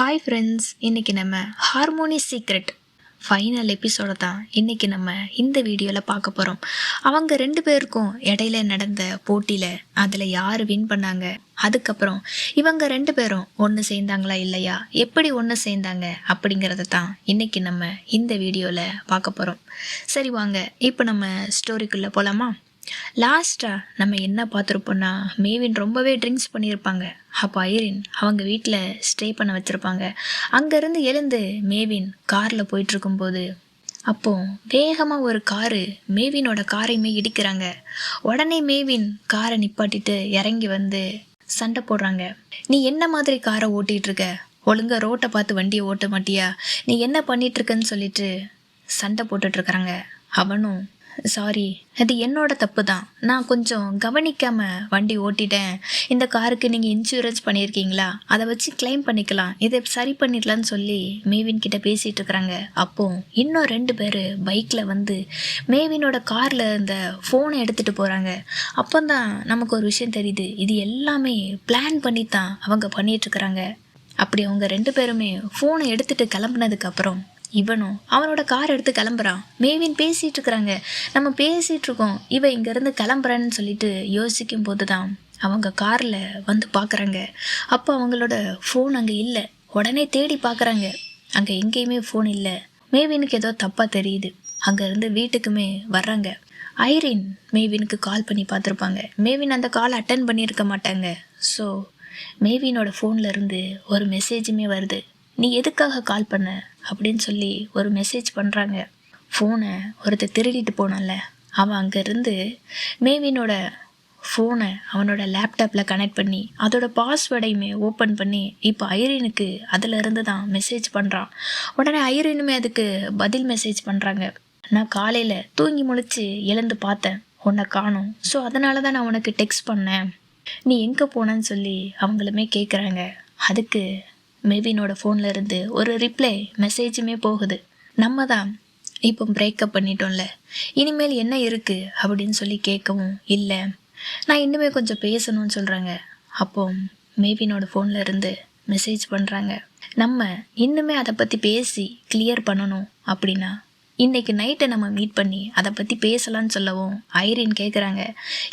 Hi friends இன்றைக்கி நம்ம harmony secret final எபிசோட தான் இன்றைக்கி நம்ம இந்த வீடியோவில் பார்க்க போகிறோம் அவங்க ரெண்டு பேருக்கும் இடையில நடந்த போட்டியில் அதில் யார் வின் பண்ணாங்க? அதுக்கப்புறம் இவங்க ரெண்டு பேரும் ஒன்று சேர்ந்தாங்களா இல்லையா? எப்படி ஒன்று சேர்ந்தாங்க அப்படிங்கிறத தான் இன்னைக்கு நம்ம இந்த வீடியோவில் பார்க்க போகிறோம் சரி வாங்க இப்போ நம்ம ஸ்டோரிக்குள்ளே போகலாமா லாஸ்ட்டாக நம்ம என்ன பார்த்துருப்போம்னா மேவின் ரொம்பவே ட்ரிங்க்ஸ் பண்ணியிருப்பாங்க. அப்போ ஐரின் அவங்க வீட்டில் ஸ்டே பண்ண வச்சுருப்பாங்க. அங்கேருந்து எழுந்து மேவின் காரில் போயிட்டுருக்கும்போது அப்போ வேகமாக ஒரு காரு மேவினோட காரையுமே இடிக்கிறாங்க. உடனே மேவின் காரை நிப்பாட்டிட்டு இறங்கி வந்து சண்டை போடுறாங்க. நீ என்ன மாதிரி காரை ஓட்டிகிட்ருக்க ஒழுங்காக ஒழுங்கா ரோட்டை பார்த்து வண்டியை ஓட்ட மாட்டியா? நீ என்ன பண்ணிகிட்ருக்கன்னு இருக்கன்னு சொல்லிட்டு சண்டை போட்டுட்ருக்குறாங்க அவனும் சாரி அது என்னோட தப்பு தான் நான் கொஞ்சம் கவனிக்காம வண்டி ஓட்டிட்டேன். இந்த காருக்கு நீங்கள் இன்சூரன்ஸ் பண்ணியிருக்கீங்களா? அதை வச்சு கிளைம் பண்ணிக்கலாம். இதை சரி பண்ணிடலான்னு சொல்லி மேவின் கிட்ட பேசிட்டு இருக்கிறாங்க. அப்போ இன்னும் ரெண்டு பேர் பைக்கில் வந்து மேவினோட காரில் இந்த ஃபோனை எடுத்துகிட்டு போகிறாங்க அப்போ தான் நமக்கு ஒரு விஷயம் தெரியுது. இது எல்லாமே பிளான் பண்ணி தான் அவங்க பண்ணிட்டு இருக்கிறாங்க. அப்படி அவங்க ரெண்டு பேருமே ஃபோனை எடுத்துட்டு கிளம்புனதுக்கப்புறம் இவனும் அவனோட கார் எடுத்து கிளம்புறான். மேவின் பேசிகிட்டு இருக்கிறாங்க. நம்ம பேசிகிட்டு இருக்கோம். இவன் இங்கேருந்து கிளம்புறான்னு சொல்லிட்டு யோசிக்கும் போது தான் அவங்க காரில் வந்து பார்க்குறாங்க அப்போ அவங்களோட ஃபோன் அங்கே இல்லை. உடனே தேடி பார்க்குறாங்க அங்கே எங்கேயுமே ஃபோன் இல்லை. மேவினுக்கு ஏதோ தப்பாக தெரியுது. அங்கேருந்து வீட்டுக்குமே வர்றாங்க. ஐரின் மேவினுக்கு கால் பண்ணி பார்த்துருப்பாங்க. மேவின் அந்த கால் அட்டன் பண்ணியிருக்க மாட்டாங்க. ஸோ மேவினோட ஃபோன்லேருந்து ஒரு மெசேஜுமே வருது. நீ எதுக்காக கால் பண்ண? அப்படின்னு சொல்லி ஒரு மெசேஜ் பண்ணுறாங்க ஃபோனை ஒருத்தர் திருடிட்டு போனான்ல அவன் அங்கேருந்து மேவினோட ஃபோனை அவனோட லேப்டாப்பில் கனெக்ட் பண்ணி அதோட பாஸ்வேர்டையுமே ஓப்பன் பண்ணி இப்போ ஐரினுக்கு அதில் இருந்து தான் மெசேஜ் பண்ணுறான் உடனே ஐரினுமே அதுக்கு பதில் மெசேஜ் பண்ணுறாங்க நான் காலையில் தூங்கி முழிச்சு எழுந்து பார்த்தேன். உன்னை காணும். ஸோ அதனால தான் நான் உனக்கு டெக்ஸ்ட் பண்ணேன். நீ எங்கே போனேன்னு சொல்லி அவங்களுமே கேட்குறாங்க அதுக்கு மெவினோட ஃபோனில் இருந்து ஒரு ரிப்ளை மெசேஜுமே போகுது. நம்ம தான் இப்போ பிரேக்கப் பண்ணிட்டோம்ல. இனிமேல் என்ன இருக்குது அப்படின்னு சொல்லி கேட்கவும் இல்லை. நான் இன்னுமே கொஞ்சம் பேசணும்னு சொல்கிறாங்க அப்போ மேவினோட ஃபோனில் இருந்து மெசேஜ் பண்ணுறாங்க நம்ம இன்னுமே அதை பற்றி பேசி கிளியர் பண்ணணும் அப்படின்னா இன்றைக்கி நைட்டை நம்ம மீட் பண்ணி அதை பற்றி பேசலான்னு சொல்லவும் ஐரின் கேட்குறாங்க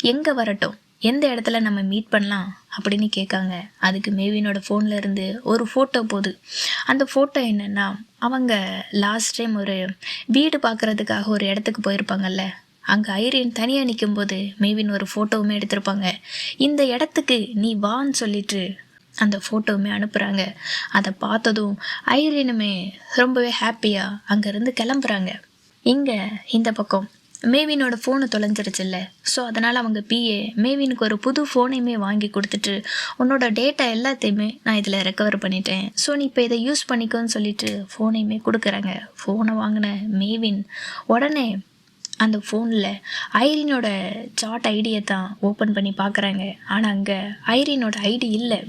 எங்கே வரட்டும்? எந்த இடத்துல நம்ம மீட் பண்ணலாம் அப்படின்னு கேட்காங்க. அதுக்கு மேவினோட ஃபோனில் இருந்து ஒரு ஃபோட்டோ போகுது அந்த ஃபோட்டோ என்னென்னா அவங்க லாஸ்ட் டைம் ஒரு வீடு பார்க்குறதுக்காக ஒரு இடத்துக்கு போயிருப்பாங்கல்ல. அங்கே ஐரின் தனியாக நிற்கும்போது மேவின் ஒரு ஃபோட்டோவுமே எடுத்திருப்பாங்க. இந்த இடத்துக்கு நீ வான்னு சொல்லிட்டு அந்த ஃபோட்டோவுமே அனுப்புகிறாங்க அதை பார்த்ததும் ஐரினுமே ரொம்பவே ஹாப்பியாக அங்கேருந்து கிளம்புறாங்க. இங்கே இந்த பக்கம். மேவினோட ஃபோனு தொலைஞ்சிருச்சுல்ல. ஸோ அதனால் அவங்க பிஏ மேவினுக்கு ஒரு புது ஃபோனையுமே வாங்கி கொடுத்துட்டு உன்னோட டேட்டா எல்லாத்தையுமே நான் இதில் ரெக்கவர் பண்ணிட்டேன். ஸோ நீ இப்போ இதை யூஸ் பண்ணிக்கோன்னு சொல்லிட்டு ஃபோனையுமே கொடுக்குறாங்க. ஃபோனை வாங்கின மேவின் உடனே அந்த ஃபோனில் ஐரினோட சாட் ஐடியை தான் ஓப்பன் பண்ணி பார்க்குறாங்க. ஆனால் அங்கே ஐரினோட ஐடி இல்லை.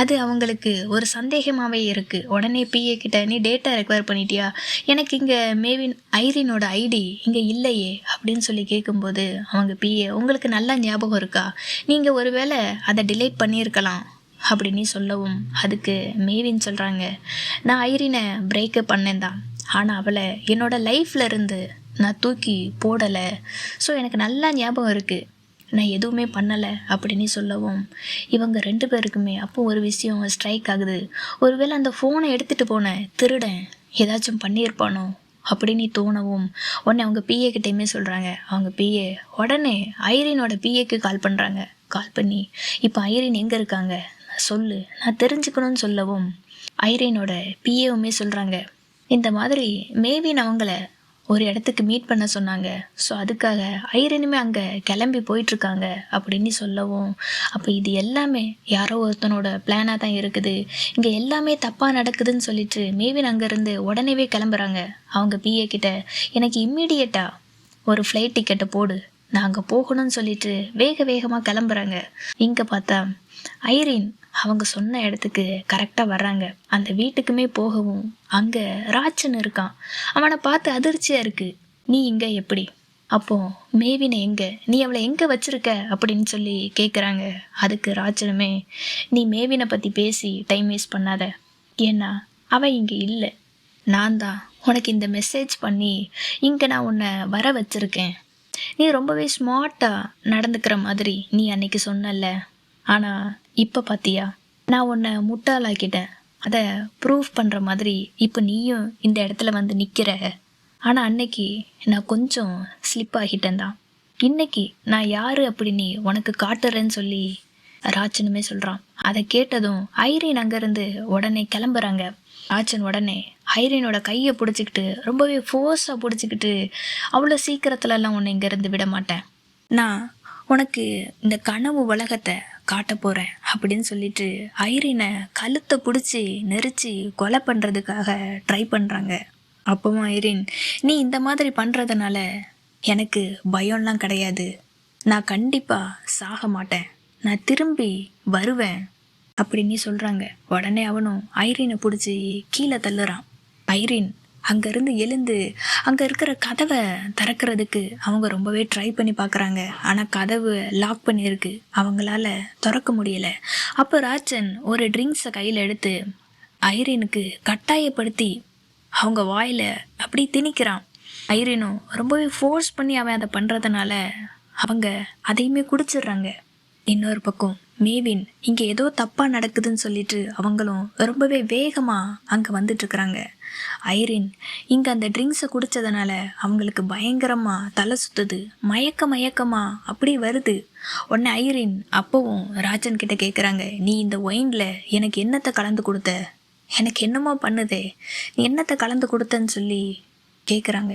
அது அவங்களுக்கு ஒரு சந்தேகமாகவே இருக்குது உடனே பிஏ கிட்ட நீ டேட்டா ரெக்வயர் பண்ணிட்டியா? எனக்கு இங்கே மேவின் ஐரினோட ஐடி இங்கே இல்லையே அப்படின்னு சொல்லி கேட்கும்போது அவங்க பிஏ உங்களுக்கு நல்லா ஞாபகம் இருக்கா? நீங்கள் ஒருவேளை அதை டிலேட் பண்ணியிருக்கலாம் அப்படின்னு சொல்லவும் அதுக்கு மேவின் சொல்கிறாங்க நான் ஐரினை பிரேக்கப் பண்ணேன் தான். ஆனால் அவளை என்னோடய லைஃப்பில் இருந்து நான் தூக்கி போடலை. ஸோ எனக்கு நல்லா ஞாபகம் இருக்குது நான் எதுவுமே பண்ணலை அப்படின்னு சொல்லவும் இவங்க ரெண்டு பேருக்குமே அப்போ ஒரு விஷயம் ஸ்ட்ரைக் ஆகுது. ஒருவேளை அந்த ஃபோனை எடுத்துகிட்டு போனேன் திருடன் ஏதாச்சும் பண்ணியிருப்பானோ அப்படின்னு தோணவும் உடனே அவங்க பிஏ கிட்டேயுமே சொல்கிறாங்க அவங்க பிஏ உடனே ஐரினோட பிஏக்கு கால் பண்ணுறாங்க கால் பண்ணி இப்போ ஐரின் எங்கே இருக்காங்க? சொல்லு நான் தெரிஞ்சுக்கணும்னு சொல்லவும் ஐரினோட பிஏவுமே சொல்கிறாங்க இந்த மாதிரி மேபின் அவங்கள ஒரு இடத்துக்கு மீட் பண்ண சொன்னாங்க. ஸோ அதுக்காக ஐரனுமே அங்கே கிளம்பி போயிட்டுருக்காங்க அப்படின்னு சொல்லவும் அப்போ இது எல்லாமே யாரோ ஒருத்தனோட பிளானாக தான் இருக்குது. இங்கே எல்லாமே தப்பாக நடக்குதுன்னு சொல்லிட்டு மேவின் அங்கேருந்து உடனேவே கிளம்புறாங்க. அவங்க பிஏ கிட்ட எனக்கு இம்மீடியட்டாக ஒரு ஃப்ளைட் டிக்கெட்டை போடு. நான் அங்கே போகணும்னு சொல்லிட்டு வேக வேகமாக கிளம்புறாங்க. இங்கே பார்த்தா ஐரின் அவங்க சொன்ன இடத்துக்கு கரெக்டாக வர்றாங்க. அந்த வீட்டுக்குமே போகவும் அங்கே ராட்சன் இருக்கான். அவனை பார்த்து அதிர்ச்சியாக இருக்குது நீ இங்கே எப்படி? அப்போ மேவினை எங்கே? நீ அவளை எங்கே வச்சிருக்க? அப்படின்னு சொல்லி கேட்குறாங்க அதுக்கு ராச்சனுமே நீ மேவினை பற்றி பேசி டைம் வேஸ்ட் பண்ணாத. ஏன்னா அவன் இங்கே இல்லை. நான் தான் உனக்கு இந்த மெசேஜ் பண்ணி இங்கே நான் உன்னை வர வச்சுருக்கேன். நீ ரொம்பவே ஸ்மார்ட்டாக நடந்துக்கிற மாதிரி நீ அன்னைக்கு சொன்னல ஆனால் இப்போ பார்த்தியா நான் உன்னை முட்டாளாக்கிட்டேன். அதை ப்ரூவ் பண்ணுற மாதிரி இப்போ நீயும் இந்த இடத்துல வந்து நிற்கிற ஆனால் அன்னைக்கு நான் கொஞ்சம் ஸ்லிப் ஆகிட்டேன் தான். இன்னைக்கு நான் யார் அப்படின்னு உனக்கு காட்டுறேன்னு சொல்லி ராச்சனுமே சொல்கிறான் அதை கேட்டதும் ஐரின் அங்கேருந்து உடனே கிளம்புறாங்க. ராச்சன் உடனே ஐரினோட கையை பிடிச்சிக்கிட்டு ரொம்பவே ஃபோர்ஸாக பிடிச்சிக்கிட்டு அவ்வளோ சீக்கிரத்துலலாம் உன்னை இங்கேருந்து விட மாட்டேன். நான் உனக்கு இந்த கனவு உலகத்தை காட்ட போகிறேன் அப்படின்னு சொல்லிட்டு ஐரினை கழுத்தை பிடிச்சி நெரிச்சு கொலை பண்ணுறதுக்காக ட்ரை பண்ணுறாங்க அப்பவும் ஐரின் நீ இந்த மாதிரி பண்ணுறதுனால எனக்கு பயம்லாம் கிடையாது. நான் கண்டிப்பாக சாக மாட்டேன். நான் திரும்பி வருவேன் அப்படின்னு சொல்கிறாங்க உடனே அவனும் ஐரீனை பிடிச்சி கீழே தள்ளுறான். ஐரீன் அங்கேருந்து எழுந்து அங்கே இருக்கிற கதவை திறக்கிறதுக்கு அவங்க ரொம்பவே ட்ரை பண்ணி பார்க்குறாங்க ஆனால் கதவு லாக் பண்ணியிருக்கு. அவங்களால திறக்க முடியலை. அப்போ ராஜன் ஒரு ட்ரிங்க்ஸை கையில் எடுத்து ஐரீனுக்கு கட்டாயப்படுத்தி அவங்க வாயில் அப்படி திணிக்கிறான். ஐரீனும் ரொம்பவே ஃபோர்ஸ் பண்ணி அவன் அதை பண்ணுறதுனால அவங்க அதையுமே குடிச்சிடுறாங்க. இன்னொரு பக்கம் மேவின் இங்கே ஏதோ தப்பாக நடக்குதுன்னு சொல்லிட்டு அவங்களும் ரொம்பவே வேகமாக அங்கே வந்துட்டுருக்குறாங்க ஐரின் இங்கே அந்த ட்ரிங்க்ஸை குடித்ததுனால அவங்களுக்கு பயங்கரமாக தலை சுற்றுது மயக்க மயக்கமாக அப்படி வருது. உடனே ஐரின் அப்போவும் ராஜன் கிட்ட கேட்குறாங்க நீ இந்த ஒயினில் எனக்கு என்னத்தை கலந்து கொடுத்த? எனக்கு என்னமோ பண்ணுதே. நீ என்னத்தை கலந்து கொடுத்தன்னு சொல்லி கேட்குறாங்க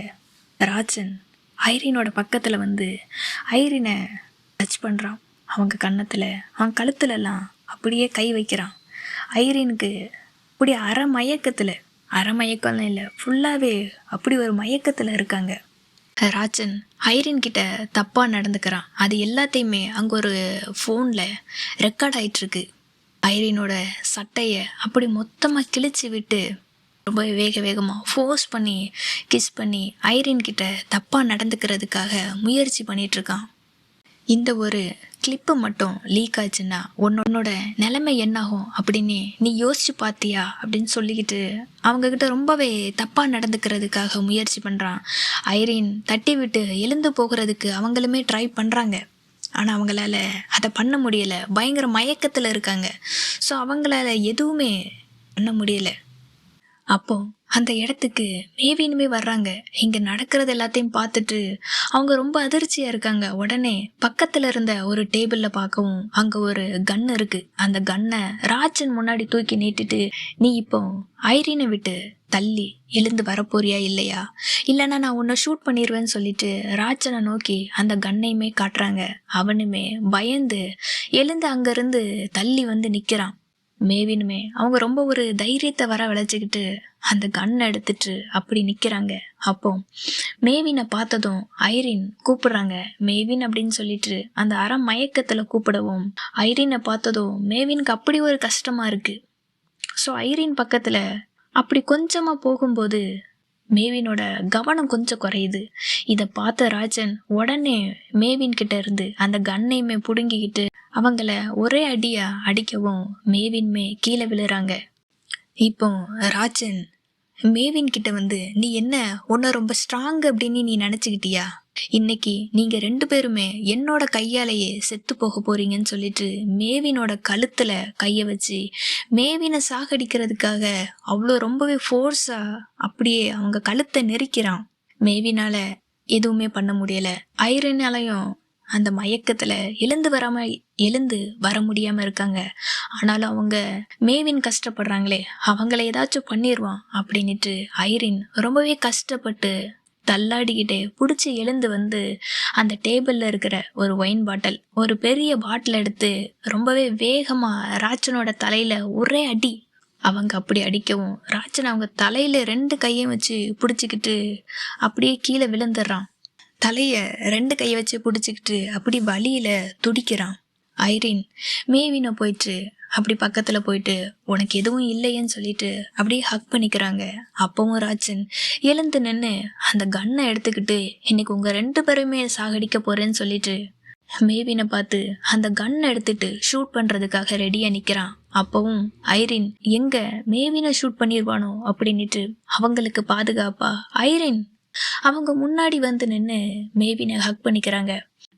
ராஜன் ஐரினோட பக்கத்தில் வந்து ஐரினை டச் பண்ணுறான் அவங்க கன்னத்தில் அவன் கழுத்துலலாம் அப்படியே கை வைக்கிறான். ஐரினுக்கு அப்படி அரை மயக்கத்தில் அரை இல்லை. ஃபுல்லாகவே அப்படி ஒரு மயக்கத்தில் இருக்காங்க. ராஜன் ஐரின் கிட்ட தப்பாக நடந்துக்கிறான். அது எல்லாத்தையுமே அங்கே ஒரு ஃபோனில் ரெக்கார்ட் ஆயிட்டுருக்கு. ஐரினோட சட்டையை அப்படி மொத்தமாக கிழிச்சு விட்டு ரொம்ப வேக வேகமாக ஃபோர்ஸ் பண்ணி கிஸ் பண்ணி ஐரின் கிட்ட தப்பாக நடந்துக்கிறதுக்காக முயற்சி பண்ணிகிட்ருக்கான் இந்த ஒரு கிளிப்பு மட்டும் லீக் ஆச்சுன்னா உன்னோட நிலைமை என்னாகும் அப்படின்னு நீ யோசிச்சு பார்த்தியா அப்படின்னு சொல்லிக்கிட்டு அவங்கக்கிட்ட ரொம்பவே தப்பாக நடந்துக்கிறதுக்காக முயற்சி பண்ணுறான் ஐரின் தட்டி விட்டு எழுந்து போகிறதுக்கு அவங்களுமே ட்ரை பண்ணுறாங்க ஆனால் அவங்களால அதை பண்ண முடியலை. பயங்கர மயக்கத்தில் இருக்காங்க. ஸோ அவங்களால எதுவுமே பண்ண முடியலை. அப்போ அந்த இடத்துக்கு மேவினுமே வர்றாங்க. இங்கே நடக்கிறது எல்லாத்தையும் பார்த்துட்டு அவங்க ரொம்ப அதிர்ச்சியாக இருக்காங்க. உடனே பக்கத்தில் இருந்த ஒரு டேபிளில் பார்க்கவும் அங்கே ஒரு கன் இருக்குது அந்த கன்னை ராஜன் முன்னாடி தூக்கி நீட்டிட்டு நீ இப்போ ஐரினை விட்டு தள்ளி எழுந்து வரப்போறியா இல்லையா? இல்லைன்னா நான் உன்னை ஷூட் பண்ணிடுவேன்னு சொல்லிட்டு ராஜனை நோக்கி அந்த கண்ணையுமே காட்டுறாங்க. அவனுமே பயந்து எழுந்து அங்கேருந்து தள்ளி வந்து நிற்கிறான் மேவினுமே அவங்க ரொம்ப ஒரு தைரியத்தை வர விளைச்சிக்கிட்டு அந்த கண்ணை எடுத்துட்டு அப்படி நிற்கிறாங்க அப்போ மேவினை பார்த்ததும் ஐரின் கூப்பிடுறாங்க. மேவின் அப்படின்னு சொல்லிட்டு அந்த அற மயக்கத்தில் கூப்பிடவும் ஐரினை பார்த்ததும் மேவினுக்கு அப்படி ஒரு கஷ்டமாக இருக்குது ஸோ ஐரின் பக்கத்தில் அப்படி கொஞ்சமாக போகும்போது மேவினோட கவனம் கொஞ்சம் குறையுது. இதை பார்த்த ராஜன் உடனே மேவின் கிட்ட இருந்து அந்த கண்ணையுமே பிடுங்கிக்கிட்டு அவங்கள ஒரே அடியா அடிக்கவும் மேவின்மே கீழே விழுறாங்க. இப்போ ராஜன் மேவின் கிட்ட வந்து நீ என்ன உன்னை ரொம்ப ஸ்ட்ராங் அப்படின்னு நீ நினச்சிக்கிட்டியா? இன்னைக்கு நீங்க ரெண்டு பேருமே என்னோட கையாலேயே செத்து போக போறீங்கன்னு சொல்லிட்டு மேவினோட கழுத்துல கைய வச்சு மேவினை சாகடிக்கிறதுக்காக அவ்வளோ ரொம்பவே ஃபோர்ஸா அப்படியே அவங்க கழுத்தை நெரிக்கிறான். மேவினால எதுவுமே பண்ண முடியல. ஐரனாலையும் அந்த மயக்கத்துல எழுந்து வராம எழுந்து வர முடியாம இருக்காங்க. ஆனாலும் அவங்க மேவின் கஷ்டப்படுறாங்களே அவங்கள ஏதாச்சும் பண்ணிடுவான் அப்படின்ட்டு ஐரின் ரொம்பவே கஷ்டப்பட்டு தள்ளாடிக்கிட்டே பிடிச்சி எழுந்து வந்து அந்த டேபிளில் இருக்கிற ஒரு ஒயின் பாட்டில் ஒரு பெரிய பாட்டில் எடுத்து ரொம்பவே வேகமாக ராச்சனோட தலையில் ஒரே அடி அவங்க அப்படி அடிக்கவும் ராச்சன் அவங்க தலையில் ரெண்டு கையும் வச்சு பிடிச்சிக்கிட்டு அப்படியே கீழே விழுந்துடுறான். தலையை ரெண்டு கையை வச்சு பிடிச்சிக்கிட்டு அப்படி வழியில் துடிக்கிறான். ஐரின் மேவினை போயிட்டு அப்படி பக்கத்தில் போயிட்டு உனக்கு எதுவும் இல்லையேன்னு சொல்லிட்டு அப்படியே ஹக் பண்ணிக்கிறாங்க. அப்பவும் ராஜன் எழுந்து நின்று அந்த கன்னை எடுத்துக்கிட்டு இன்னைக்கு உங்கள் ரெண்டு பேருமே சாகடிக்க போகிறேன்னு சொல்லிட்டு மேவினை பார்த்து அந்த கன்னை எடுத்துட்டு ஷூட் பண்ணுறதுக்காக ரெடியாக நிற்கிறான் அப்பவும் ஐரின் எங்கே மேவினை ஷூட் பண்ணிடுவானோ அப்படின்ட்டு அவங்களுக்கு பாதுகாப்பா ஐரின் அவங்க முன்னாடி வந்து நின்று மேவினை ஹக் பண்ணிக்கிறாங்க.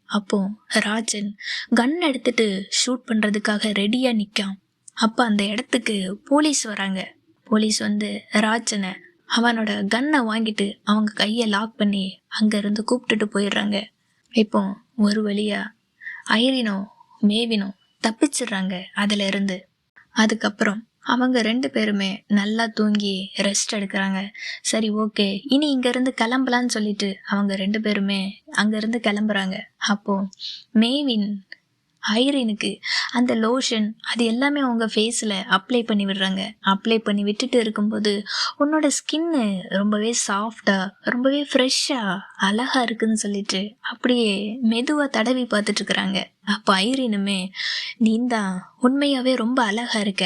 அப்போ ராஜன் கன் எடுத்துட்டு ஷூட் பண்றதுக்காக ரெடியா நிக்கான். அப்போ அந்த இடத்துக்கு போலீஸ் வராங்க. போலீஸ் வந்து ராஜனை அவனோட கன்னை வாங்கிட்டு அவங்க கையை லாக் பண்ணி அங்கேருந்து கூப்பிட்டுட்டு போயிடுறாங்க. இப்போ ஒரு வழியா ஐரினோ மேவினோ தப்பிச்சிடுறாங்க அதுல இருந்து. அதுக்கப்புறம் அவங்க ரெண்டு பேருமே நல்லா தூங்கி ரெஸ்ட் எடுக்கிறாங்க. சரி ஓகே இனி இங்கேருந்து கிளம்பலான்னு சொல்லிட்டு அவங்க ரெண்டு பேருமே அங்கேருந்து கிளம்புறாங்க. அப்போ மேவின் ஐரினுக்கு அந்த லோஷன் அது எல்லாமே அவங்க ஃபேஸில் அப்ளை பண்ணி விடுறாங்க. அப்ளை பண்ணி விட்டுட்டு இருக்கும்போது உன்னோட ஸ்கின்னு ரொம்பவே சாஃப்டாக ரொம்பவே ஃப்ரெஷ்ஷாக அழகாக இருக்குதுன்னு சொல்லிட்டு அப்படியே மெதுவாக தடவி பார்த்துட்ருக்குறாங்க அப்போ ஐரினுமே நீந்தான் உண்மையாகவே ரொம்ப அழகாக இருக்க.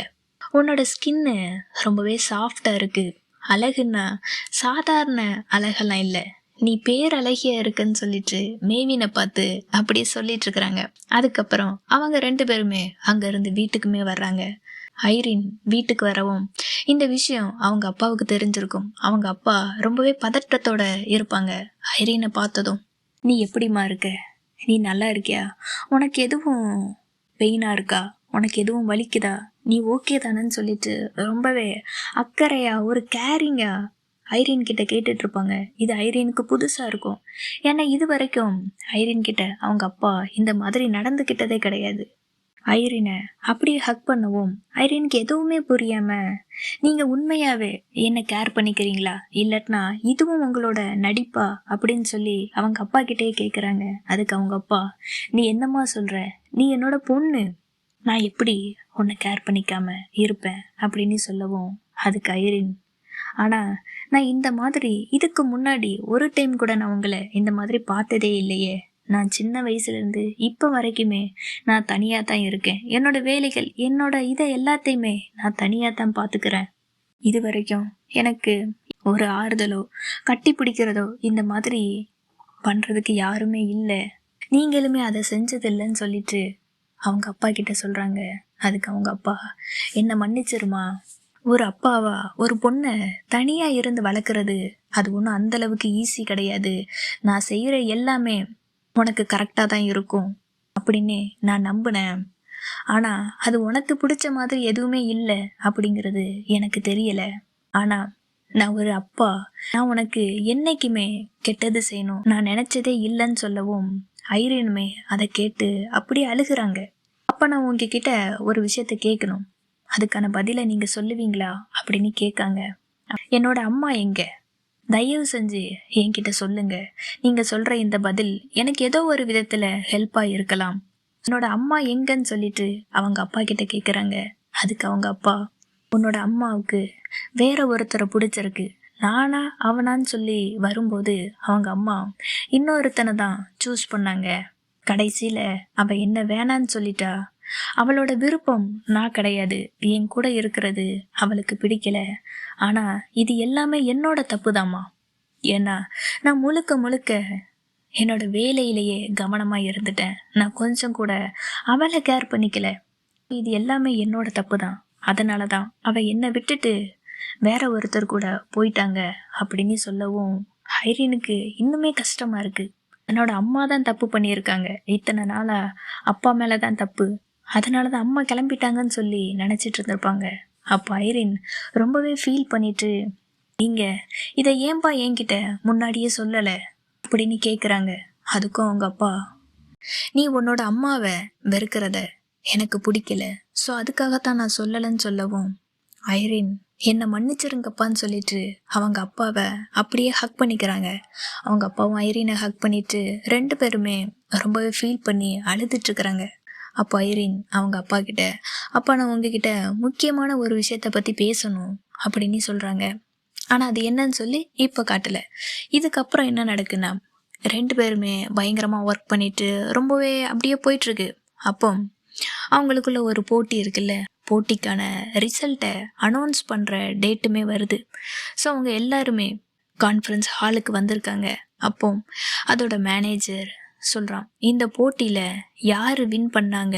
உன்னோட ஸ்கின்னு ரொம்பவே சாஃப்டாக இருக்குது அழகுன்னா சாதாரண அழகெல்லாம் இல்லை. நீ பேரழகியா இருக்குன்னு சொல்லிட்டு மேவினை பார்த்து அப்படியே சொல்லிட்டு இருக்கிறாங்க. அதுக்கப்புறம் அவங்க ரெண்டு பேருமே அங்கேருந்து வீட்டுக்குமே வர்றாங்க. ஐரின் வீட்டுக்கு வரவும் இந்த விஷயம் அவங்க அப்பாவுக்கு தெரிஞ்சிருக்கும். அவங்க அப்பா ரொம்பவே பதற்றத்தோட இருப்பாங்க ஐரினை பார்த்ததும். நீ எப்படிம்மா இருக்க? நீ நல்லா இருக்கியா? உனக்கு எதுவும் பெயினாக இருக்கா? உனக்கு எதுவும் வலிக்குதா? நீ ஓகே தானேன்னு சொல்லிட்டு ரொம்பவே அக்கறையா ஒரு கேரிங்கா ஐரின் கிட்ட கேட்டுட்டு இருப்பாங்க. இது ஐரீனுக்கு புதுசா இருக்கும். ஏன்னா இது வரைக்கும் ஐரின் கிட்ட அவங்க அப்பா இந்த மாதிரி நடந்துக்கிட்டதே கிடையாது. ஐரினை அப்படியே ஹக் பண்ணவும். ஐரீனுக்கு எதுவுமே புரியாம நீங்க உண்மையாவே என்ன கேர் பண்ணிக்கிறீங்களா? இல்லட்னா இதுவும் உங்களோட நடிப்பா? அப்படின்னு சொல்லி அவங்க அப்பா கிட்டே கேட்குறாங்க அதுக்கு அவங்க அப்பா நீ என்னம்மா சொல்ற? நீ என்னோட பொண்ணு. நான் எப்படி உன்னை கேர் பண்ணிக்காம இருப்பேன் அப்படின்னு சொல்லவும் அதுக்கு ஐரின் ஆனால் நான் இந்த மாதிரி இதுக்கு முன்னாடி ஒரு டைம் கூட நான் உங்களை இந்த மாதிரி பார்த்ததே இல்லையே. நான் சின்ன வயசுலேருந்து இப்போ வரைக்குமே நான் தனியாக தான் இருக்கேன். என்னோட வேலைகள் என்னோட இதை எல்லாத்தையுமே நான் தனியாக தான் பார்த்துக்கிறேன். இது வரைக்கும் எனக்கு ஒரு ஆறுதலோ கட்டி பிடிக்கிறதோ இந்த மாதிரி பண்ணுறதுக்கு யாருமே இல்லை. நீங்களுமே அதை செஞ்சதில்லைன்னு சொல்லிட்டு அவங்க அப்பா கிட்ட சொல்கிறாங்க அதுக்கு அவங்க அப்பா என்னை மன்னிச்சிருமா? ஒரு அப்பாவா? ஒரு பொண்ணை தனியாக இருந்து வளர்க்குறது அது ஒன்றும் அந்தளவுக்கு ஈஸி கிடையாது. நான் செய்கிற எல்லாமே உனக்கு கரெக்டாக தான் இருக்கும். அப்படின்னு நான் நம்பினேன். ஆனால் அது உனக்கு பிடிச்ச மாதிரி எதுவுமே இல்லை அப்படிங்கிறது எனக்கு தெரியலை. ஆனால் நான் ஒரு அப்பா. நான் உனக்கு என்னைக்குமே கெட்டது செய்யணும். நான் நினச்சதே இல்லைன்னு சொல்லவும் ஐரினுமே அதை கேட்டு அப்படியே அழுகுறாங்க. அப்போ நான் உங்ககிட்ட ஒரு விஷயத்த கேட்கணும் அதுக்கான பதிலை நீங்க சொல்லுவீங்களா? அப்படின்னு கேட்காங்க. என்னோட அம்மா எங்க? தயவு செஞ்சு என்கிட்ட சொல்லுங்க. நீங்க சொல்ற இந்த பதில் எனக்கு ஏதோ ஒரு விதத்துல ஹெல்ப்பா இருக்கலாம். என்னோட அம்மா எங்கன்னு சொல்லிட்டு அவங்க அப்பா கிட்ட கேக்குறாங்க. அதுக்கு அவங்க அப்பா உன்னோட அம்மாவுக்கு வேற ஒருத்தரை பிடிச்சிருக்கு. நானா அவனான்னு சொல்லி வரும்போது அவங்க அம்மா இன்னொருத்தனை தான் சூஸ் பண்ணாங்க. கடைசியில் அவள் என்ன வேணான்னு சொல்லிட்டா. அவளோட விருப்பம் நான் கிடையாது. என் கூட இருக்கிறது அவளுக்கு பிடிக்கல. ஆனால் இது எல்லாமே என்னோட தப்புதாம்மா. ஏன்னா நான் முழுக்க முழுக்க என்னோட வேலையிலேயே கவனமாக இருந்துட்டேன். நான் கொஞ்சம் கூட அவளை கேர் பண்ணிக்கல. இது எல்லாமே என்னோட தப்பு தான் அதனால தான் அவள் என்னை விட்டுட்டு வேற ஒருத்தர் கூட போயிட்டாங்க அப்படின்னு சொல்லவும் ஹைரீனுக்கு இன்னுமே கஷ்டமா இருக்கு. என்னோட அம்மா தான் தப்பு பண்ணியிருக்காங்க. இத்தனை நாளா அப்பா மேலே தான் தப்பு. அதனால தான் அம்மா கிளம்பிட்டாங்கன்னு சொல்லி நினச்சிட்டு இருந்திருப்பாங்க. அப்போ ஐரின் ரொம்பவே ஃபீல் பண்ணிட்டு நீங்க இதை ஏன்பா என்கிட்ட முன்னாடியே சொல்லலை? அப்படின்னு கேட்குறாங்க அதுக்கும் அவங்க அப்பா நீ உன்னோட அம்மாவை வெறுக்கிறத எனக்கு பிடிக்கல. ஸோ அதுக்காகத்தான் நான் சொல்லலைன்னு சொல்லவும் ஐரின் என்னை மன்னிச்சிருங்கப்பான்னு சொல்லிட்டு அவங்க அப்பாவை அப்படியே ஹக் பண்ணிக்கிறாங்க. அவங்க அப்பாவும் ஐரீனை ஹக் பண்ணிட்டு ரெண்டு பேருமே ரொம்பவே ஃபீல் பண்ணி அழுதுட்டு இருக்கிறாங்க. அப்போ ஐரீன் அவங்க அப்பா கிட்ட அப்பா நான் உங்ககிட்ட முக்கியமான ஒரு விஷயத்த பற்றி பேசணும் அப்படின்னு சொல்கிறாங்க ஆனால் அது என்னன்னு சொல்லி இப்போ காட்டலை. இதுக்கப்புறம் என்ன நடக்குன்னா ரெண்டு பேருமே பயங்கரமாக ஒர்க் பண்ணிட்டு ரொம்பவே அப்படியே போயிட்டுருக்கு அப்போ அவங்களுக்குள்ள ஒரு போட்டி இருக்குல்ல? போட்டிக்கான ரிசல்ட்டை அனௌன்ஸ் பண்ணுற டேட்டுமே வருது. ஸோ அவங்க எல்லாருமே கான்ஃபரன்ஸ் ஹாலுக்கு வந்திருக்காங்க. அப்போ அதோட மேனேஜர் சொல்கிறான் இந்த போட்டியில் யார் வின் பண்ணாங்க?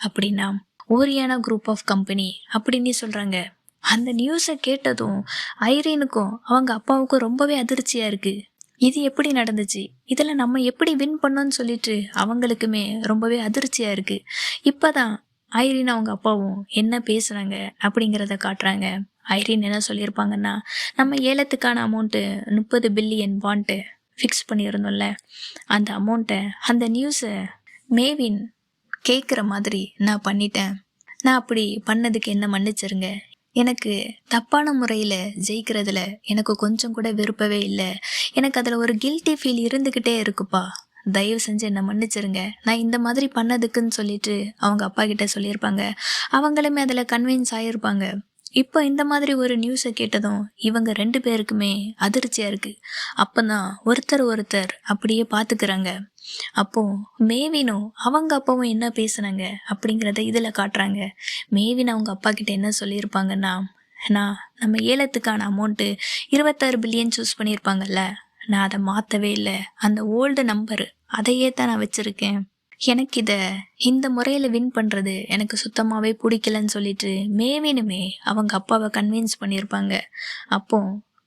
அப்படின்னா ஓரியானா குரூப் ஆஃப் கம்பெனி அப்படின்னு சொல்கிறாங்க அந்த நியூஸை கேட்டதும் ஐரீனுக்கும் அவங்க அப்பாவுக்கும் ரொம்பவே அதிர்ச்சியாக இருக்குது இது எப்படி நடந்துச்சு? இதில் நம்ம எப்படி வின் பண்ணோன்னு சொல்லிட்டு அவங்களுக்குமே ரொம்பவே அதிர்ச்சியாக இருக்குது இப்போ தான் ஐரின் அவங்க அப்பாவும் என்ன பேசுகிறாங்க அப்படிங்கிறத காட்டுறாங்க. ஐரின் என்ன சொல்லியிருப்பாங்கன்னா நம்ம ஏலத்துக்கான அமௌண்ட்டு முப்பது பில்லியன் பாண்ட்டு ஃபிக்ஸ் பண்ணியிருந்தோம்ல. அந்த அமௌண்ட்டை அந்த நியூஸை மேவின் கேட்குற மாதிரி நான் பண்ணிட்டேன். நான் அப்படி பண்ணதுக்கு என்ன மன்னிச்சிருங்க. எனக்கு தப்பான முறையில் ஜெயிக்கிறதுல எனக்கு கொஞ்சம் கூட விருப்பவே இல்லை. எனக்கு அதில் ஒரு கில்ட்டி ஃபீல் இருந்துக்கிட்டே இருக்குப்பா. தயவு செஞ்சு என்னை மன்னிச்சிருங்க. நான் இந்த மாதிரி பண்ணதுக்குன்னு சொல்லிட்டு அவங்க அப்பா கிட்ட சொல்லியிருப்பாங்க. அவங்களுமே அதில் கன்வின்ஸ் ஆகியிருப்பாங்க இப்போ இந்த மாதிரி ஒரு நியூஸை கேட்டதும் இவங்க ரெண்டு பேருக்குமே அதிர்ச்சியாக இருக்குது அப்போ தான் ஒருத்தர் ஒருத்தர் அப்படியே பார்த்துக்கிறாங்க அப்போ மேவினும் அவங்க அப்பாவும் என்ன பேசுனாங்க அப்படிங்கிறத இதில் காட்டுறாங்க. மேவின் அவங்க அப்பா கிட்ட என்ன சொல்லியிருப்பாங்கன்னா நான் நம்ம ஏலத்துக்கான அமௌண்ட்டு இருபத்தாறு பில்லியன் சூஸ் பண்ணியிருப்பாங்கல்ல. நான் அதை மாற்றவே இல்லை. அந்த ஓல்டு நம்பரு அதையே தான் நான் வச்சுருக்கேன். எனக்கு இதை இந்த முறையில் வின் பண்ணுறது எனக்கு சுத்தமாகவே பிடிக்கலன்னு சொல்லிட்டு மேவினுமே அவங்க அப்பாவை கன்வின்ஸ் பண்ணியிருப்பாங்க அப்போ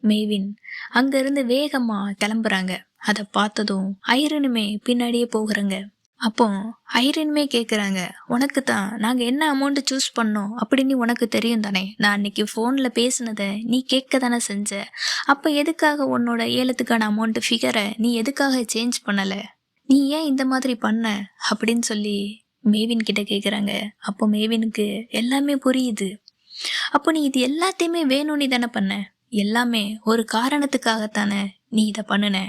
மேவின் அங்கேருந்து வேகமாக கிளம்புறாங்க. அதை பார்த்ததும் ஐரனுமே பின்னாடியே போகிறாங்க. அப்போ ஐரனுமே கேட்குறாங்க உனக்கு தான் நாங்கள் என்ன அமௌண்ட்டு சூஸ் பண்ணோம்? அப்படின்னு உனக்கு தெரியும் தானே. நான் அன்னைக்கு ஃபோனில் பேசினதை நீ கேட்க தானே செஞ்ச. அப்போ எதுக்காக உன்னோட ஏலத்துக்கான அமௌண்ட்டு ஃபிகரை நீ எதுக்காக சேஞ்ச் பண்ணலை? நீ ஏன் இந்த மாதிரி பண்ண? அப்படின்னு சொல்லி மேவின் கிட்ட கேட்குறாங்க அப்போ மேவினுக்கு எல்லாமே புரியுது. அப்போ நீ இது எல்லாத்தையுமே வேணும்னு தானே பண்ண? எல்லாமே ஒரு காரணத்துக்காகத்தானே நீ இதை பண்ணுன?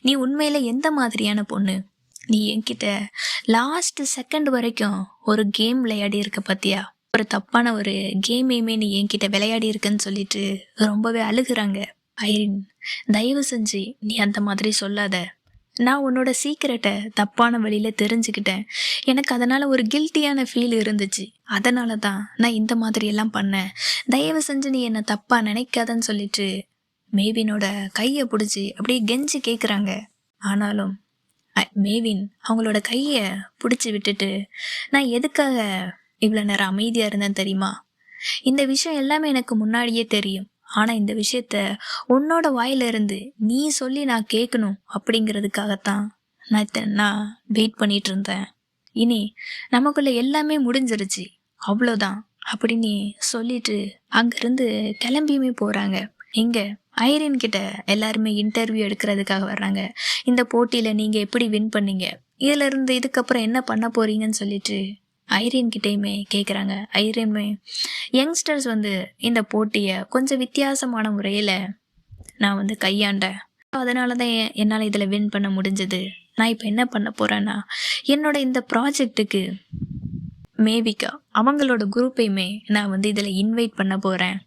நீ உண்மையில் எந்த மாதிரியான பொண்ணு? நீ என்கிட்ட லாஸ்ட் செகண்ட் வரைக்கும் ஒரு கேம் விளையாடி இருக்க பார்த்தியா ஒரு தப்பான ஒரு கேமையுமே நீ என்கிட்ட விளையாடி இருக்கன்னு சொல்லிட்டு ரொம்பவே அழுகுறாங்க. ஐரின் தயவு செஞ்சு நீ அந்த மாதிரி சொல்லாத. நான் உன்னோட சீக்கிரட்டை தப்பான வழியில் தெரிஞ்சுக்கிட்டேன். எனக்கு அதனால் ஒரு கில்ட்டியான ஃபீல் இருந்துச்சு. அதனால தான் நான் இந்த மாதிரி எல்லாம் பண்ணேன். தயவு செஞ்சு நீ என்னை தப்பாக நினைக்காதன்னு சொல்லிட்டு மேவினோட கையை பிடிச்சி அப்படியே கெஞ்சி கேட்குறாங்க ஆனாலும் மேவின் அவங்களோட கையை பிடிச்சி விட்டுட்டு நான் எதுக்காக இவ்வளோ நேரம் அமைதியாக இருந்தேன் தெரியுமா? இந்த விஷயம் எல்லாமே எனக்கு முன்னாடியே தெரியும். ஆனால் இந்த விஷயத்த உன்னோட வாயிலிருந்து நீ சொல்லி நான் கேட்கணும் அப்படிங்கிறதுக்காகத்தான் நான் நான் வெயிட் பண்ணிட்டு இருந்தேன். இனி நமக்குள்ள எல்லாமே முடிஞ்சிருச்சு. அவ்வளோதான் அப்படின்னு சொல்லிட்டு அங்கேருந்து கிளம்பியுமே போகிறாங்க இங்கே ஐரின் கிட்ட எல்லாருமே இன்டர்வியூ எடுக்கிறதுக்காக வர்றாங்க. இந்த போட்டியில் நீங்கள் எப்படி வின் பண்ணீங்க? இதிலிருந்து இதுக்கப்புறம் என்ன பண்ண போறீங்கன்னு சொல்லிட்டு ஐரின் கிட்டேயுமே கேட்குறாங்க ஐரின்மே யங்ஸ்டர்ஸ் வந்து இந்த போட்டியை கொஞ்சம் வித்தியாசமான முறையில் நான் வந்து கையாண்டேன். அதனால தான் என்னால் இதில் வின் பண்ண முடிஞ்சது. நான் இப்போ என்ன பண்ண போகிறேன்னா என்னோட இந்த ப்ராஜெக்ட்டுக்கு மேவிகா அவங்களோட குரூப்பையுமே நான் வந்து இதில் இன்வைட் பண்ண போகிறேன்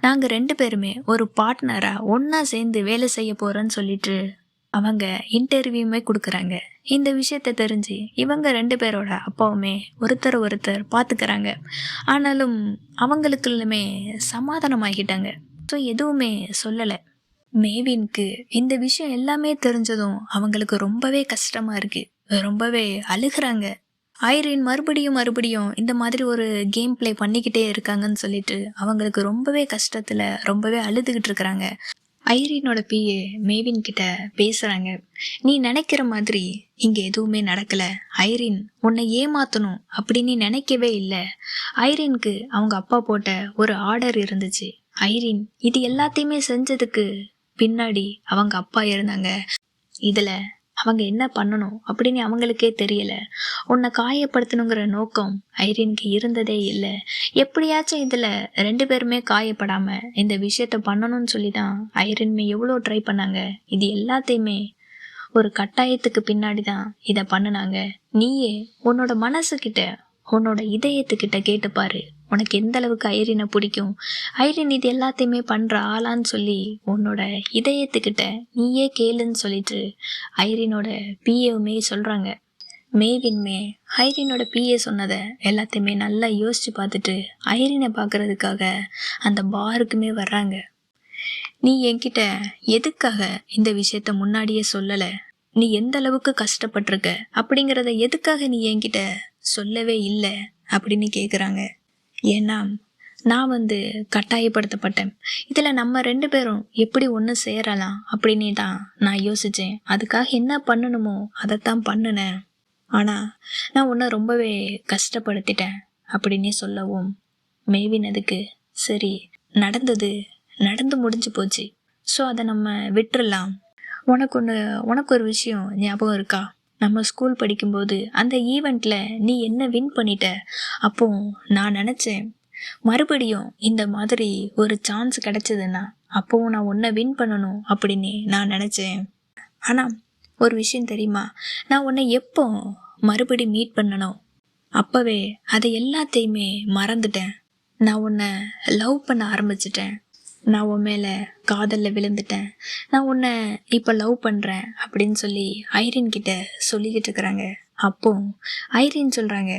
நாங்கள் ரெண்டு பேருமே ஒரு பார்ட்னராக ஒன்றா சேர்ந்து வேலை செய்ய போகிறேன்னு சொல்லிட்டு அவங்க இன்டர்வியூமே கொடுக்குறாங்க. இந்த விஷயத்த தெரிஞ்சு இவங்க ரெண்டு பேரோட அப்பாவுமே ஒருத்தர் ஒருத்தர் பார்த்துக்கிறாங்க ஆனாலும் அவங்களுக்குள்ளுமே சமாதானமாகிட்டாங்க. ஸோ எதுவுமே சொல்லலை. மேவின்க்கு இந்த விஷயம் எல்லாமே தெரிஞ்சதும் அவங்களுக்கு ரொம்பவே கஷ்டமாக இருக்குது ரொம்பவே அழுகிறாங்க. ஐரின் மறுபடியும் மறுபடியும் இந்த மாதிரி ஒரு கேம் பிளே பண்ணிக்கிட்டே இருக்காங்கன்னு சொல்லிட்டு அவங்களுக்கு ரொம்பவே கஷ்டத்தில் ரொம்பவே அழுதுகிட்டு இருக்கிறாங்க. ஐரீனோட பிஏ மேவின் கிட்ட பேசுறாங்க. நீ நினைக்கிற மாதிரி இங்க எதுவுமே நடக்கல. ஐரீன் உன்னை ஏமாத்தணும் அப்படின்னு நினைக்கவே இல்லை. ஐரீனுக்கு அவங்க அப்பா போட்ட ஒரு ஆர்டர் இருந்துச்சு. ஐரீன் இது எல்லாத்தையுமே செஞ்சதுக்கு பின்னாடி அவங்க அப்பா இருந்தாங்க. இதுல அவங்க என்ன பண்ணணும் அப்படின்னு அவங்களுக்கே தெரியல. உன்னை காயப்படுத்தணுங்கிற நோக்கம் ஐரீனுக்கு இருந்ததே இல்லை. எப்படியாச்சும் இதில் ரெண்டு பேருமே காயப்படாம இந்த விஷயத்த பண்ணணும்னு சொல்லி தான் ஐரின்மே எவ்வளோ ட்ரை பண்ணாங்க. இது எல்லாத்தையுமே ஒரு கட்டாயத்துக்கு பின்னாடி தான் இதை பண்ணினாங்க. நீயே உன்னோட மனசுக்கிட்ட உன்னோட இதயத்துக்கிட்ட கேட்டுப்பாரு. உனக்கு எந்த அளவுக்கு ஐரினை பிடிக்கும்? ஐரின் இது எல்லாத்தையுமே பண்ணுற ஆளான்னு சொல்லி உன்னோட இதயத்துக்கிட்ட நீயே கேளுன்னு சொல்லிட்டு ஐரினோட பிஏவுமே சொல்கிறாங்க மேவின்மே ஐரினோட பிஏ சொன்னதை எல்லாத்தையுமே நல்லா யோசித்து பார்த்துட்டு ஐரினை பார்க்குறதுக்காக அந்த பாருக்குமே வர்றாங்க. நீ என்கிட்ட எதுக்காக இந்த விஷயத்த முன்னாடியே சொல்லலை? நீ எந்த அளவுக்கு கஷ்டப்பட்டிருக்க? அப்படிங்கிறத எதுக்காக நீ என்கிட்ட சொல்லவே இல்லை? அப்படின்னு கேட்குறாங்க ஏன்னா நான் வந்து கட்டாயப்படுத்தப்பட்டேன். இதில் நம்ம ரெண்டு பேரும் எப்படி ஒன்று சேரலாம் அப்படின்னு தான் நான் யோசித்தேன் அதுக்காக என்ன பண்ணணுமோ அதைத்தான் பண்ணினேன். ஆனால் நான் உன்னை ரொம்பவே கஷ்டப்படுத்திட்டேன் அப்படின்னு சொல்லவும் மேவினதுக்கு சரி நடந்தது நடந்து முடிஞ்சு போச்சு. ஸோ அதை நம்ம விட்டுறலாம். உனக்கு ஒன்று உனக்கு ஒரு விஷயம் ஞாபகம் இருக்கா? நம்ம ஸ்கூல் படிக்கும்போது அந்த ஈவெண்ட்டில் நீ என்ன வின் பண்ணிட்ட? அப்போ நான் நினச்சேன் மறுபடியும் இந்த மாதிரி ஒரு சான்ஸ் கிடச்சதுன்னா அப்போவும் நான் உன்னை வின் பண்ணணும் அப்படின்னு நான் நினச்சேன். ஆனால் ஒரு விஷயம் தெரியுமா? நான் உன்னை எப்போ மறுபடி மீட் பண்ணணும் அப்போவே அதை எல்லாத்தையுமே மறந்துட்டேன். நான் உன்னை லவ் பண்ண ஆரம்பிச்சிட்டேன். நான் உன் மேலே காதலில் விழுந்துட்டேன். நான் உன்னை இப்போ லவ் பண்ணுறேன் அப்படின்னு சொல்லி ஐரின் கிட்ட சொல்லிக்கிட்டு இருக்கிறாங்க. அப்போ ஐரின் சொல்கிறாங்க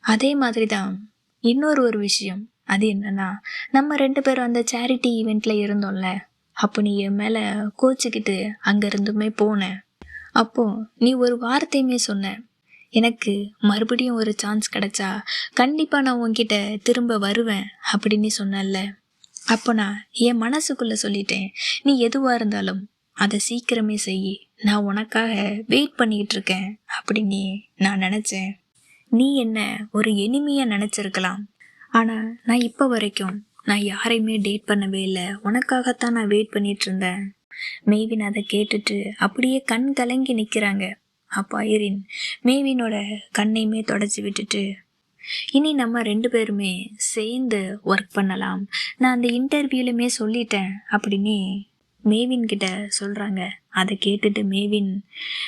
அதே மாதிரி தான் இன்னொரு ஒரு விஷயம். அது என்னன்னா நம்ம ரெண்டு பேரும் அந்த சேரிட்டி ஈவெண்ட்டில் இருந்தோம்ல. அப்போ நீ என் மேலே கோச்சிக்கிட்டு அங்கேருந்துமே போனேன் அப்போ நீ ஒரு வார்த்தையுமே சொன்ன. எனக்கு மறுபடியும் ஒரு சான்ஸ் கிடைச்சா கண்டிப்பாக நான் உன்கிட்ட திரும்ப வருவேன் அப்படின்னு சொன்னல அப்போ நான் என் மனசுக்குள்ளே சொல்லிட்டேன் நீ எதுவாக இருந்தாலும் அதை சீக்கிரமே செய் நான் உனக்காக வெயிட் பண்ணிக்கிட்டு இருக்கேன் அப்படின்னு நான் நினச்சேன். நீ என்ன ஒரு எளிமையாக நினச்சிருக்கலாம். ஆனால் நான் இப்போ வரைக்கும் நான் யாரையுமே டேட் பண்ணவே இல்லை. உனக்காகத்தான் நான் வெயிட் பண்ணிட்டு இருந்தேன் மேவின் அதை கேட்டுட்டு அப்படியே கண் கலங்கி நிற்கிறாங்க அப்போ ஐரின் மேவினோட கண்ணையுமே தொடச்சி விட்டுட்டு இனி நம்ம ரெண்டு பேருமே சேர்ந்து ஒர்க் பண்ணலாம். நான் அந்த இன்டர்வியூலுமே சொல்லிட்டேன் அப்படின்னு மேவின் கிட்ட சொல்கிறாங்க அதை கேட்டுட்டு மேவின்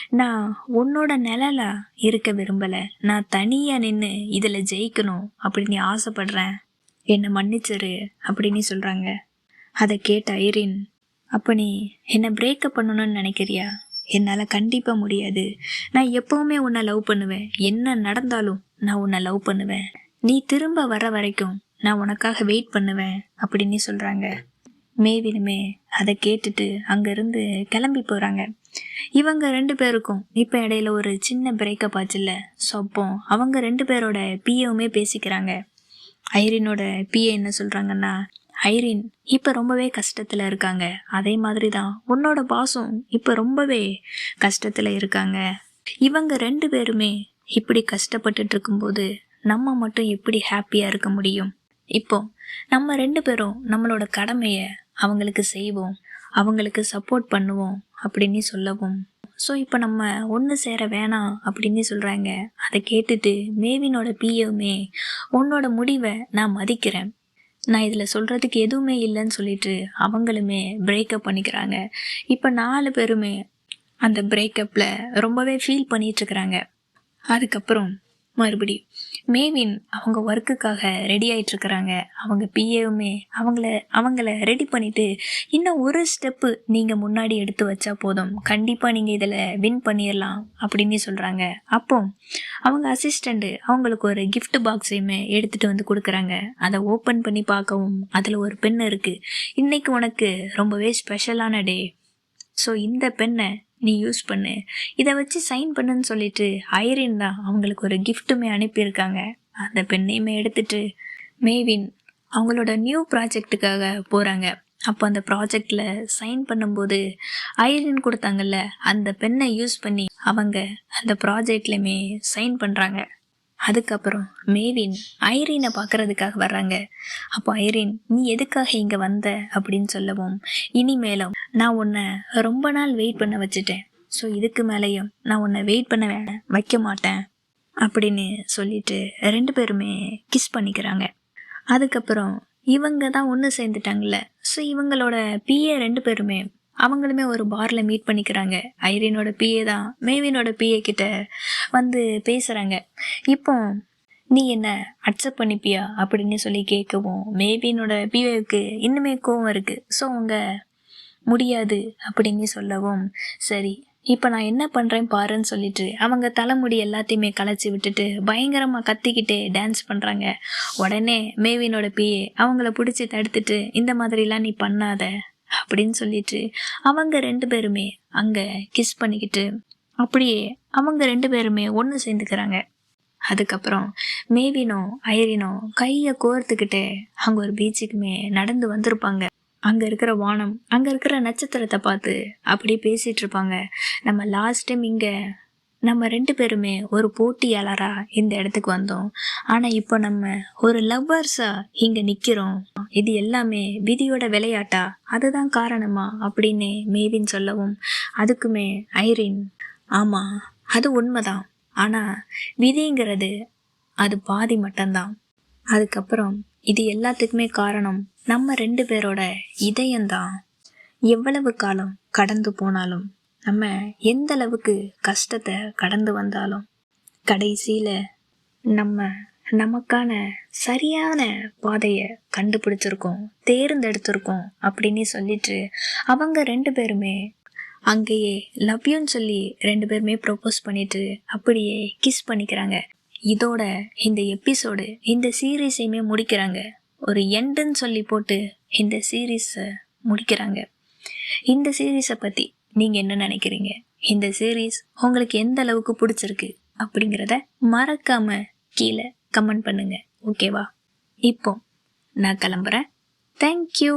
நான் உன்னோட நிழல இருக்க விரும்பலை. நான் தனியாக நின்று இதில் ஜெயிக்கணும் அப்படின்னு ஆசைப்படுறேன். என்னை மன்னிச்சிரு அப்படின்னு சொல்கிறாங்க அதை கேட்ட ஐரின் அப்போ நீ என்னை பிரேக்கப் பண்ணணும்னு நினைக்கிறியா? என்னால் கண்டிப்பாக முடியாது. நான் எப்போவுமே உன்னை லவ் பண்ணுவேன். என்ன நடந்தாலும் நான் உன்னை லவ் பண்ணுவேன். நீ திரும்ப வர வரைக்கும் நான் உனக்காக வெயிட் பண்ணுவேன் அப்படின்னு சொல்கிறாங்க மேவினுமே அதை கேட்டுட்டு அங்கேருந்து கிளம்பி போகிறாங்க இவங்க ரெண்டு பேருக்கும் இப்போ இடையில ஒரு சின்ன பிரேக்கப் ஆச்சுல்ல. சொப்பம் அவங்க ரெண்டு பேரோட பிஏவுமே பேசிக்கிறாங்க. ஐரினோட பிஏ என்ன சொல்கிறாங்கன்னா ஐரின் இப்போ ரொம்பவே கஷ்டத்தில் இருக்காங்க. அதே மாதிரி தான் உன்னோட பாசும் இப்போ ரொம்பவே கஷ்டத்தில் இருக்காங்க. இவங்க ரெண்டு பேருமே இப்படி கஷ்டப்பட்டுட்டு இருக்கும்போது நம்ம மட்டும் எப்படி ஹாப்பியாக இருக்க முடியும்? இப்போ நம்ம ரெண்டு பேரும் நம்மளோட கடமையை அவங்களுக்கு செய்வோம் அவங்களுக்கு சப்போர்ட் பண்ணுவோம் அப்படின்னு சொல்லவும். ஸோ இப்போ நம்ம ஒன்று சேர வேணாம் அப்படின்னு சொல்கிறாங்க அதை கேட்டுட்டு மேவினோட பிஏவுமே உன்னோட முடிவை நான் மதிக்கிறேன். நான் இதில் சொல்கிறதுக்கு எதுவுமே இல்லைன்னு சொல்லிட்டு அவங்களுமே பிரேக்கப் பண்ணிக்கிறாங்க. இப்போ நாலு பேருமே அந்த பிரேக்கப்பில் ரொம்பவே ஃபீல் பண்ணிகிட்ருக்குறாங்க அதுக்கப்புறம் மறுபடி மேவின் அவங்க ஒர்க்குக்காக ரெடி ஆகிட்டுருக்குறாங்க அவங்க பிஏவுமே அவங்கள அவங்கள ரெடி பண்ணிவிட்டு இன்னும் ஒரு ஸ்டெப்பு நீங்கள் முன்னாடி எடுத்து வச்சா போதும். கண்டிப்பாக நீங்கள் இதில் வின் பண்ணிடலாம் அப்படின்னு சொல்கிறாங்க அப்போ அவங்க அசிஸ்டண்ட்டு அவங்களுக்கு ஒரு கிஃப்ட் பாக்ஸையுமே எடுத்துகிட்டு வந்து கொடுக்குறாங்க. அதை ஓப்பன் பண்ணி பார்க்கவும் அதில் ஒரு பெண் இருக்குது இன்றைக்கி உனக்கு ரொம்பவே ஸ்பெஷலான டே ஸோ இந்த பெண்ணை நீ யூஸ் பண்ணு. இதை வச்சு சைன் பண்ணுன்னு சொல்லிட்டு ஐரின் தான் அவங்களுக்கு ஒரு கிஃப்ட்டுமே அனுப்பியிருக்காங்க. அந்த பெண்ணையுமே எடுத்துட்டு மேவின் அவங்களோட நியூ ப்ராஜெக்ட்டுக்காக போகிறாங்க அப்போ அந்த ப்ராஜெக்டில் சைன் பண்ணும்போது ஐரின் கொடுத்தாங்கல்ல அந்த பெண்ணை யூஸ் பண்ணி அவங்க அந்த ப்ராஜெக்ட்லையுமே சைன் பண்ணுறாங்க அதுக்கப்புறம் மேவின் ஐரீனை பார்க்கறதுக்காக வர்றாங்க. அப்போ ஐரீன் நீ எதுக்காக இங்கே வந்த? அப்படின்னு சொல்லவும் இனிமேலும் நான் உன்னை ரொம்ப நாள் வெயிட் பண்ண வச்சுட்டேன். ஸோ இதுக்கு மேலேயும் நான் உன்னை வெயிட் பண்ண வேணாம் வைக்க மாட்டேன். அப்படின்னு சொல்லிட்டு ரெண்டு பேருமே கிஸ் பண்ணிக்கிறாங்க. அதுக்கப்புறம் இவங்க தான் ஒன்று சேர்ந்துட்டாங்கல்ல. ஸோ இவங்களோட பிஏ ரெண்டு பேருமே அவங்களுமே ஒரு பாரில் மீட் பண்ணிக்கிறாங்க. ஐரினோட பிஏ தான். மேவினோட பிஏ கிட்ட வந்து பேசுகிறாங்க இப்போ நீ என்ன? அக்செப்ட் பண்ணிப்பியா? அப்படின்னு சொல்லி கேட்கவும் மேபினோட பிஏவுக்கு இன்னுமே கோவம் இருக்குது ஸோ அவங்க முடியாது. அப்படின்னு சொல்லவும் சரி இப்போ நான் என்ன பண்ணுறேன் பாருன்னு சொல்லிட்டு அவங்க தலைமுடி எல்லாத்தையுமே களைச்சி விட்டுட்டு பயங்கரமாக கத்திக்கிட்டே டான்ஸ் பண்ணுறாங்க உடனே மேவினோட பிஏ அவங்கள பிடிச்சி தடுத்துட்டு இந்த மாதிரிலாம் நீ பண்ணாத. அப்படின்னு சொல்லிட்டு அவங்க ரெண்டு பேருமே அங்கே கிஸ் பண்ணிக்கிட்டு அப்படியே அவங்க ரெண்டு பேருமே ஒன்று சேர்ந்துக்கிறாங்க. அதுக்கப்புறம் மேவினும் ஐரினும் கையை கோர்த்துக்கிட்டு அங்கே ஒரு பீச்சுக்குமே நடந்து வந்திருப்பாங்க. அங்கே இருக்கிற வானம் அங்கே இருக்கிற நட்சத்திரத்தை பார்த்து அப்படியே பேசிகிட்டு இருப்பாங்க. நம்ம லாஸ்ட் டைம் இங்கே நம்ம ரெண்டு பேருமே ஒரு போட்டியாளராக இந்த இடத்துக்கு வந்தோம். ஆனால் இப்போ நம்ம ஒரு லவ்வர்ஸாக இங்கே நிற்கிறோம் இது எல்லாமே விதியோட விளையாட்டா? அதுதான் காரணமா? அப்படின்னு மேவின் சொல்லவும் அதுக்குமே ஐரின் ஆமாம் அது உண்மைதான். ஆனால் விதிங்கிறது அது பாதி மட்டும்தான். அதுக்கப்புறம் இது எல்லாத்துக்குமே காரணம் நம்ம ரெண்டு பேரோட இதயம்தான். எவ்வளவு காலம் கடந்து போனாலும் நம்ம எந்த அளவுக்கு கஷ்டத்தை கடந்து வந்தாலும் கடைசியில் நம்ம நமக்கான சரியான பாதையை கண்டுபிடிச்சிருக்கோம் தேர்ந்தெடுத்திருக்கோம் அப்படின்னு சொல்லிட்டு அவங்க ரெண்டு பேருமே அங்கேயே லவ்யூன்னு சொல்லி ரெண்டு பேருமே ப்ரொப்போஸ் பண்ணிட்டு அப்படியே கிஸ் பண்ணிக்கிறாங்க. இதோட இந்த எபிசோடு இந்த சீரீஸையுமே முடிக்கிறாங்க. ஒரு எண்டுன்னு சொல்லி போட்டு இந்த சீரீஸை முடிக்கிறாங்க. இந்த சீரீஸை பற்றி நீங்கள் என்ன நினைக்கிறீங்க? இந்த சீரீஸ் உங்களுக்கு எந்த அளவுக்கு பிடிச்சிருக்கு அப்படிங்கிறத மறக்காம கீழே கமெண்ட் பண்ணுங்க. ஓகேவா இப்போ நான் கிளம்புறேன். தேங்க்யூ